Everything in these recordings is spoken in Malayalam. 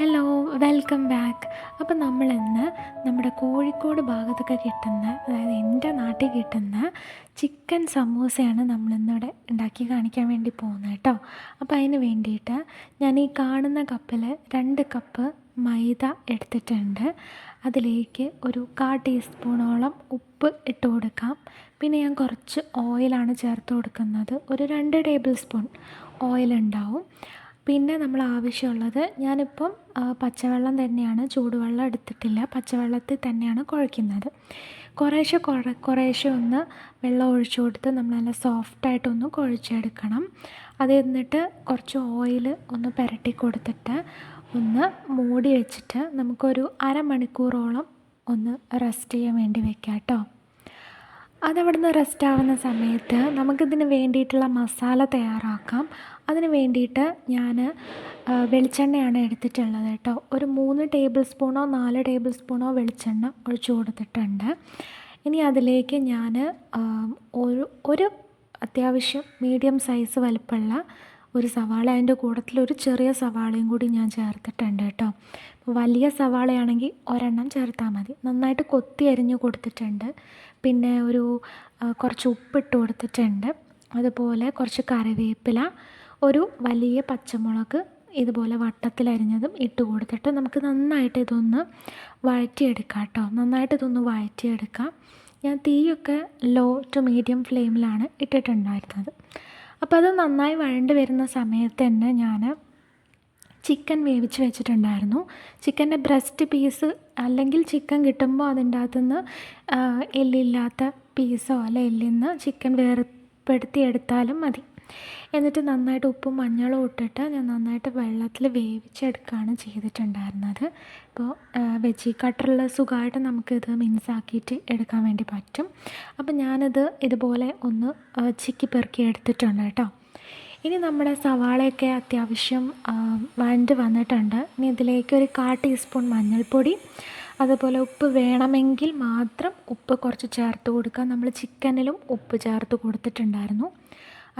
ഹലോ വെൽക്കം ബാക്ക് അപ്പം നമ്മളിന്ന് നമ്മുടെ കോഴിക്കോട് ഭാഗത്തൊക്കെ കിട്ടുന്ന അതായത് എന്റെ നാട്ടിൽ കിട്ടുന്ന ചിക്കൻ സമൂസയാണ് നമ്മളിന്നിവിടെ ഉണ്ടാക്കി കാണിക്കാൻ വേണ്ടി പോകുന്നത് കേട്ടോ. അപ്പോൾ അതിന് വേണ്ടിയിട്ട് ഞാൻ ഈ കാണുന്ന കപ്പിൽ രണ്ട് കപ്പ് മൈദ എടുത്തിട്ടുണ്ട്. അതിലേക്ക് ഒരു കാ ടീസ്പൂണോളം ഉപ്പ് ഇട്ട് കൊടുക്കാം. പിന്നെ ഞാൻ കുറച്ച് ഓയിലാണ് ചേർത്ത് കൊടുക്കുന്നത്. ഒരു രണ്ട് ടേബിൾ സ്പൂൺ ഓയിൽ ഉണ്ടാവും പിന്നെ നമ്മൾ ആവശ്യമുള്ളത് ഞാനിപ്പം പച്ചവെള്ളം തന്നെയാണ് ചൂടുവെള്ളം എടുത്തിട്ടില്ല. പച്ചവെള്ളത്തിൽ തന്നെയാണ് കുഴയ്ക്കുന്നത്. കുറേശ്ശെ കുറെ കുറേശ്ശെ ഒന്ന് വെള്ളം ഒഴിച്ചു കൊടുത്ത് നമ്മൾ നല്ല സോഫ്റ്റായിട്ടൊന്ന് കുഴച്ചെടുക്കണം. അത് എന്നിട്ട് കുറച്ച് ഓയിൽ ഒന്ന് പുരട്ടി കൊടുത്തിട്ട് ഒന്ന് മൂടി വെച്ചിട്ട് നമുക്കൊരു അരമണിക്കൂറോളം ഒന്ന് റെസ്റ്റ് ചെയ്യാൻ വേണ്ടി വെക്കാം കേട്ടോ അതവിടുന്ന് റെസ്റ്റ് ആവുന്ന സമയത്ത് നമുക്കിതിന് വേണ്ടിയിട്ടുള്ള മസാല തയ്യാറാക്കാം. അതിന് വേണ്ടിയിട്ട് ഞാൻ വെളിച്ചെണ്ണയാണ് എടുത്തിട്ടുള്ളത് കേട്ടോ. ഒരു മൂന്ന് ടേബിൾ സ്പൂണോ നാല് ടേബിൾ സ്പൂണോ വെളിച്ചെണ്ണ ഒഴിച്ചു കൊടുത്തിട്ടുണ്ട്. ഇനി അതിലേക്ക് ഞാൻ ഒരു ഒരു അത്യാവശ്യം മീഡിയം സൈസ് വലിപ്പമുള്ള ഒരു സവാള അതിന്റെ കൂടത്തിൽ ഒരു ചെറിയ സവാളയും കൂടി ഞാൻ ചേർത്തിട്ടുണ്ട് കേട്ടോ. വലിയ സവാളയാണെങ്കിൽ ഒരെണ്ണം ചേർത്താൽ മതി. നന്നായിട്ട് കൊത്തി അരിഞ്ഞ് കൊടുത്തിട്ടുണ്ട്. പിന്നെ ഒരു കുറച്ച് ഉപ്പിട്ട് കൊടുത്തിട്ടുണ്ട്. അതുപോലെ കുറച്ച് കറിവേപ്പില ഒരു വലിയ പച്ചമുളക് ഇതുപോലെ വട്ടത്തിലരിഞ്ഞതും ഇട്ട് കൊടുത്തിട്ട് നമുക്ക് നന്നായിട്ട് ഇതൊന്ന് വഴറ്റിയെടുക്കാം കേട്ടോ. നന്നായിട്ട് ഇതൊന്ന് വഴറ്റിയെടുക്കാം. ഞാൻ തീയൊക്കെ ലോ ടു മീഡിയം ഫ്ലെയിമിലാണ് ഇട്ടിട്ടുണ്ടായിരുന്നത്. അപ്പോൾ അത് നന്നായി വഴണ്ട് വരുന്ന സമയത്ത് തന്നെ ഞാൻ ചിക്കൻ വേവിച്ച് വെച്ചിട്ടുണ്ടായിരുന്നു. ചിക്കന്റെ ബ്രസ്റ്റ് പീസ് അല്ലെങ്കിൽ ചിക്കൻ കിട്ടുമ്പോൾ അതിന്റെ അകത്തുനിന്ന് എല്ലില്ലാത്ത പീസോ അല്ല എല്ലിൽ നിന്ന് ചിക്കൻ വേർപ്പെടുത്തി എടുത്താലും മതി. എന്നിട്ട് നന്നായിട്ട് ഉപ്പും മഞ്ഞളും ഇട്ടിട്ട് ഞാൻ നന്നായിട്ട് വെള്ളത്തിൽ വേവിച്ചെടുക്കുകയാണ് ചെയ്തിട്ടുണ്ടായിരുന്നത്. അപ്പോൾ വെജി കട്ടറിൽ സുഖമായിട്ട് നമുക്കിത് മിൻസാക്കിയിട്ട് എടുക്കാൻ വേണ്ടി പറ്റും. അപ്പോൾ ഞാനിത് ഇതുപോലെ ഒന്ന് ചിക്കി പെറുക്കി എടുത്തിട്ടുണ്ട് കേട്ടോ. ഇനി നമ്മുടെ സവാളയൊക്കെ അത്യാവശ്യം വഴണ്ട് വന്നിട്ടുണ്ട്. ഇനി ഇതിലേക്ക് ഒരു കാ ടീസ്പൂൺ മഞ്ഞൾപ്പൊടി അതുപോലെ ഉപ്പ് വേണമെങ്കിൽ മാത്രം ഉപ്പ് കുറച്ച് ചേർത്ത് കൊടുക്കുക. നമ്മൾ ചിക്കനിലും ഉപ്പ് ചേർത്ത് കൊടുത്തിട്ടുണ്ടായിരുന്നു.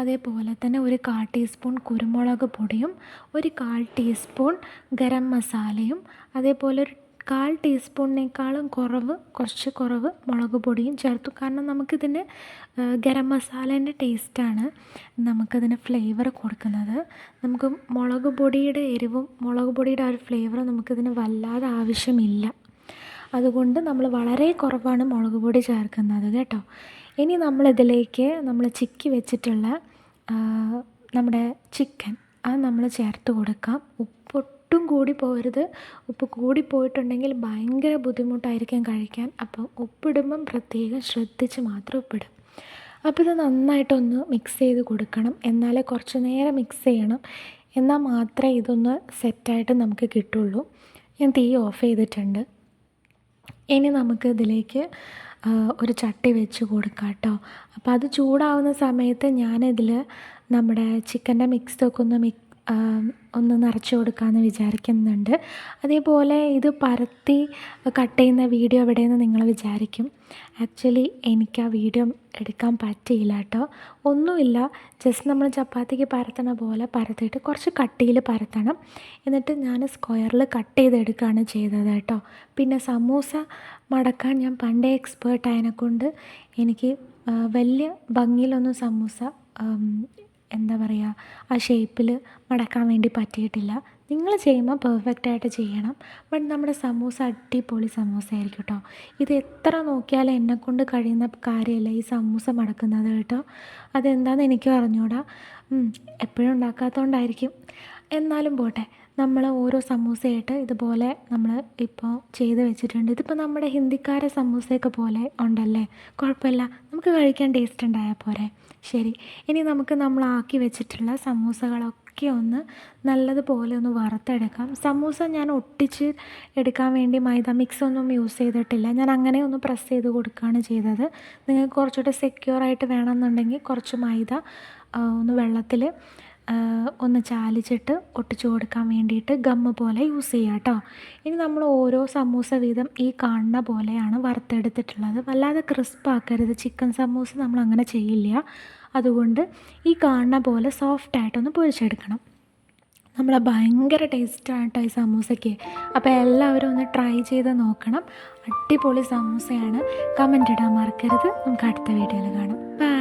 അതേപോലെ തന്നെ ഒരു കാൽ ടീസ്പൂൺ കുരുമുളക് പൊടിയും ഒരു കാൽ ടീസ്പൂൺ ഗരം മസാലയും അതേപോലെ ഒരു കാൽ ടീസ്പൂണിനേക്കാളും കുറവ് കുറച്ച് കുറവ് മുളക് പൊടിയും ചേർത്തു. കാരണം നമുക്കിതിന് ഗരം മസാലേന്റെ ടേസ്റ്റാണ് നമുക്കതിന് ഫ്ലേവർ കൊടുക്കുന്നത്. നമുക്ക് മുളക് പൊടിയുടെ എരിവും മുളക് പൊടിയുടെ ആ ഒരു ഫ്ലേവറും നമുക്കിതിന് വല്ലാതെ ആവശ്യമില്ല. അതുകൊണ്ട് നമ്മൾ വളരെ കുറവാണ് മുളക് പൊടി ചേർക്കുന്നത് കേട്ടോ. ഇനി നമ്മളിതിലേക്ക് നമ്മൾ ചിക്കി വെച്ചിട്ടുള്ള നമ്മുടെ ചിക്കൻ അത് നമ്മൾ ചേർത്ത് കൊടുക്കാം. ഉപ്പൊട്ടും കൂടി പോകരുത്. ഉപ്പ് കൂടി പോയിട്ടുണ്ടെങ്കിൽ ഭയങ്കര ബുദ്ധിമുട്ടായിരിക്കും കഴിക്കാൻ. അപ്പം ഉപ്പിടുമ്പം പ്രത്യേകം ശ്രദ്ധിച്ച് മാത്രം ഉപ്പിടും. അപ്പോൾ ഇത് നന്നായിട്ടൊന്ന് മിക്സ് ചെയ്ത് കൊടുക്കണം. എന്നാലേ കുറച്ച് നേരം മിക്സ് ചെയ്യണം. എന്നാൽ മാത്രമേ ഇതൊന്ന് സെറ്റായിട്ട് നമുക്ക് കിട്ടുള്ളൂ. ഞാൻ തീ ഓഫ് ചെയ്തിട്ടുണ്ട്. ഇനി നമുക്ക് ഇതിലേക്ക് ഒരു ചട്ടി വെച്ച് കൊടുക്കാം കേട്ടോ അപ്പോൾ അത് ചൂടാവുന്ന സമയത്ത് ഞാനിതിൽ നമ്മുടെ ചിക്കന്റെ മിക്സൊക്കെ ഒന്ന് ഒന്ന് നിറച്ച് കൊടുക്കാമെന്ന് വിചാരിക്കുന്നുണ്ട്. അതേപോലെ ഇത് പരത്തി കട്ട് ചെയ്യുന്ന വീഡിയോ എവിടെയെന്ന് നിങ്ങൾ വിചാരിക്കും. ആക്ച്വലി എനിക്ക് ആ വീഡിയോ എടുക്കാൻ പറ്റിയില്ല കേട്ടോ. ഒന്നുമില്ല. ജസ്റ്റ് നമ്മൾ ചപ്പാത്തിക്ക് പരത്തണ പോലെ പരത്തിയിട്ട് കുറച്ച് കട്ടിയിൽ പരത്തണം. എന്നിട്ട് ഞാൻ സ്ക്വയറിൽ കട്ട് ചെയ്തെടുക്കുകയാണ് ചെയ്തത് കേട്ടോ. പിന്നെ സമൂസ മടക്കാൻ ഞാൻ പണ്ടേ എക്സ്പേർട്ട് ആയതിനെക്കൊണ്ട് എനിക്ക് വലിയ ഭംഗിയിലൊന്നും സമൂസ എന്താ പറയുക ആ ഷേപ്പിൽ മടക്കാൻ വേണ്ടി പറ്റിയിട്ടില്ല. നിങ്ങൾ ചെയ്യുമ്പോൾ പെർഫെക്റ്റ് ആയിട്ട് ചെയ്യണം. ബട്ട് നമ്മുടെ സമൂസ അടിപൊളി സമൂസ ആയിരിക്കും കേട്ടോ ഇത് എത്ര നോക്കിയാലും എന്നെക്കൊണ്ട് കഴിയുന്ന കാര്യമല്ല ഈ സമൂസ മടക്കുന്നത് കേട്ടോ. അതെന്താണെന്ന് എനിക്ക് അറിഞ്ഞൂടാ എപ്പോഴും ഉണ്ടാക്കാത്തതുകൊണ്ടായിരിക്കും എന്നാലും പോട്ടെ നമ്മൾ ഓരോ സമൂസയായിട്ട് ഇതുപോലെ നമ്മൾ ഇപ്പോൾ ചെയ്ത് വെച്ചിട്ടുണ്ട്. ഇതിപ്പോൾ നമ്മുടെ ഹിന്ദിക്കാരെ സമൂസയൊക്കെ പോലെ ഉണ്ടല്ലേ? കുഴപ്പമില്ല. നമുക്ക് കഴിക്കാൻ ടേസ്റ്റ് ഉണ്ടായാൽ പോരെ. ശരി. ഇനി നമുക്ക് നമ്മളാക്കി വെച്ചിട്ടുള്ള സമൂസകളൊക്കെ ഒന്ന് നല്ലതുപോലെ ഒന്ന് വറുത്തെടുക്കാം. സമൂസ ഞാൻ ഒട്ടിച്ച് എടുക്കാൻ വേണ്ടി മൈദ മിക്സ് ഒന്നും യൂസ് ചെയ്തിട്ടില്ല. ഞാൻ അങ്ങനെ ഒന്ന് പ്രസ് ചെയ്ത് കൊടുക്കുകയാണ് ചെയ്തത്. നിങ്ങൾക്ക് കുറച്ചുകൂടെ സെക്യൂർ ആയിട്ട് വേണമെന്നുണ്ടെങ്കിൽ കുറച്ച് മൈദ ഒന്ന് വെള്ളത്തിൽ ഒന്ന് ചാലിച്ചിട്ട് ഒട്ടിച്ചു കൊടുക്കാൻ വേണ്ടിയിട്ട് ഗമ്മ് പോലെ യൂസ് ചെയ്യുക കേട്ടോ ഇനി നമ്മൾ ഓരോ സമൂസ വീതം ഈ കാണുന്ന പോലെയാണ് വറുത്തെടുത്തിട്ടുള്ളത്. വല്ലാതെ ക്രിസ്പ് ആക്കരുത്. ചിക്കൻ സമൂസ നമ്മൾ അങ്ങനെ ചെയ്യില്ല. അതുകൊണ്ട് ഈ കാണുന്ന പോലെ സോഫ്റ്റായിട്ടൊന്ന് പൊരിച്ചെടുക്കണം. നമ്മളെ ഭയങ്കര ടേസ്റ്റാണ് കേട്ടോ ഈ സമൂസയ്ക്ക്. അപ്പോൾ എല്ലാവരും ഒന്ന് ട്രൈ ചെയ്ത് നോക്കണം. അടിപൊളി സമൂസയാണ്. കമന്റ് ഇടാൻ മറക്കരുത്. നമുക്ക് അടുത്ത വീഡിയോയിൽ കാണാം. ബൈ